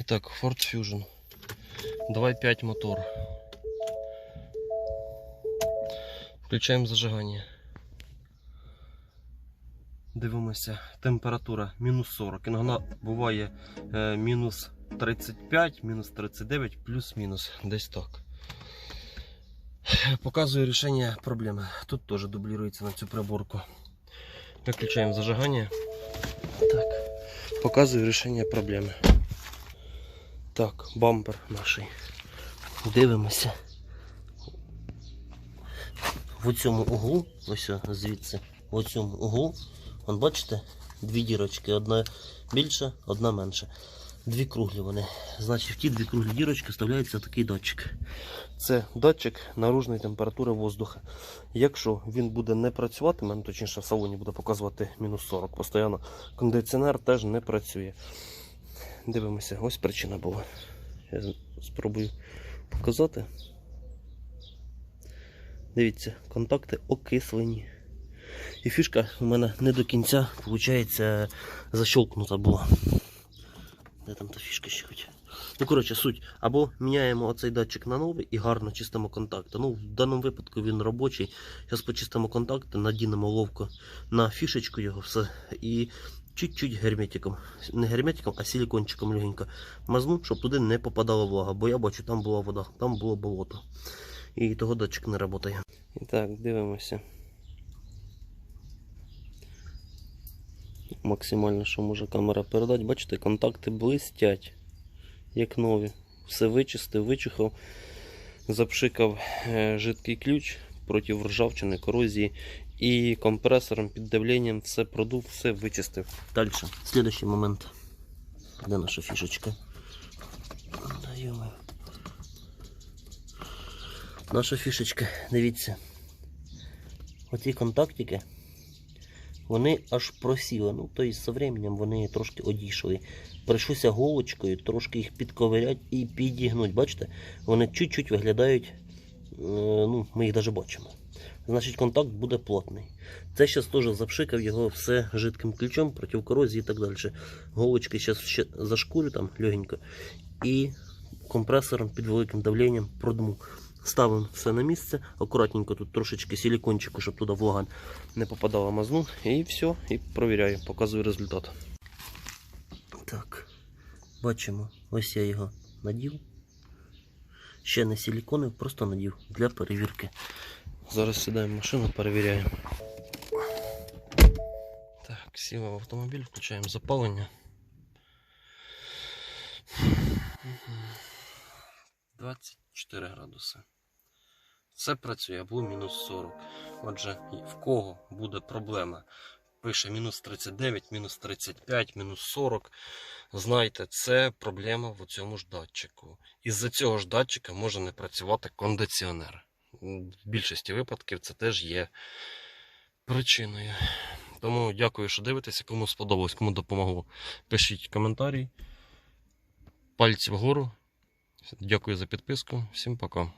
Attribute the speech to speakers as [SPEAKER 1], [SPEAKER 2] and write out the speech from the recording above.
[SPEAKER 1] І так, Ford Fusion. 2.5 мотор. Включаємо зажигання. Дивимося, температура мінус 40. Іноді буває е, мінус 35, мінус 39, плюс-мінус. Десь так. Показую рішення проблеми. Тут теж дублюється на цю приборку. Виключаємо зажигання. Так. Показую рішення проблеми. Так, бампер наш. Дивимося. В цьому углу, ось звідси, в цьому углу, вон бачите, дві дірочки, одна більша, одна менша. Дві круглі вони. Значить, в ті дві круглі дірочки вставляється такий датчик. Це датчик наружної температури воздуха. Якщо він буде не працювати, мене точніше в салоні буде показувати мінус 40 постійно, кондиціонер теж не працює. Дивимося, ось причина була. Я спробую показати. Дивіться, контакти окислені. І фішка у мене не до кінця, виходить, защолкнута була. Де там та фішка ще хоч? Ну, коротше, суть. Або міняємо оцей датчик на новий і гарно чистимо контакти. Ну, в даному випадку він робочий. Зараз почистимо контакти, надінемо ловко на фішечку його все. І чуть-чуть герметиком. Не герметиком, а силикончиком легенько мазну, щоб туди не попадала влага. Бо я бачу, там була вода, там було болото. І того датчик не працює. І так, дивимося. Максимально, що може камера передати. Бачите, контакти блистять, як нові. Все вичистив, вичухав, запшикав е, жидкий ключ проти ржавчини, корозії. І компресором під давленням все продув, все вичистив. Далі. Слідуючий момент. Де наша фішечка? Да, йома. Наша фішечка, дивіться. Оці контактики, вони аж просіли. Ну, тобто, з временем вони трошки одійшли. Прийшлося голочкою трошки їх підковиряти і підігнути. Бачите? Вони чуть-чуть виглядають, ну, ми їх навіть бачимо. Значить, контакт буде плотний. Це зараз теж запшикав його все жидким ключом проти корозії і так далі. Голочки зараз ще зашкурю там легенько. І компресором під великим давленням продму. Ставимо все на місце, акуратненько тут трошечки силикончику, щоб туди влага не попадала мазну. І все, і провіряю, показую результат. Так, бачимо, ось я його надів. Ще не силиконив, просто надів для перевірки. Зараз сідаємо в машину, перевіряємо. Так, сіли в автомобіль, включаємо запалення. 24 градуси. Це працює або мінус 40. Отже, в кого буде проблема? Пише мінус 39, мінус 35, мінус 40. Знайте, це проблема в цьому ж датчику. Із-за цього ж датчика може не працювати кондиціонер. В більшості випадків це теж є причиною. Тому дякую, що дивитеся. Кому сподобалось, кому допомогло. Пишіть коментарі. Пальці вгору. Дякую за підписку. Всім пока.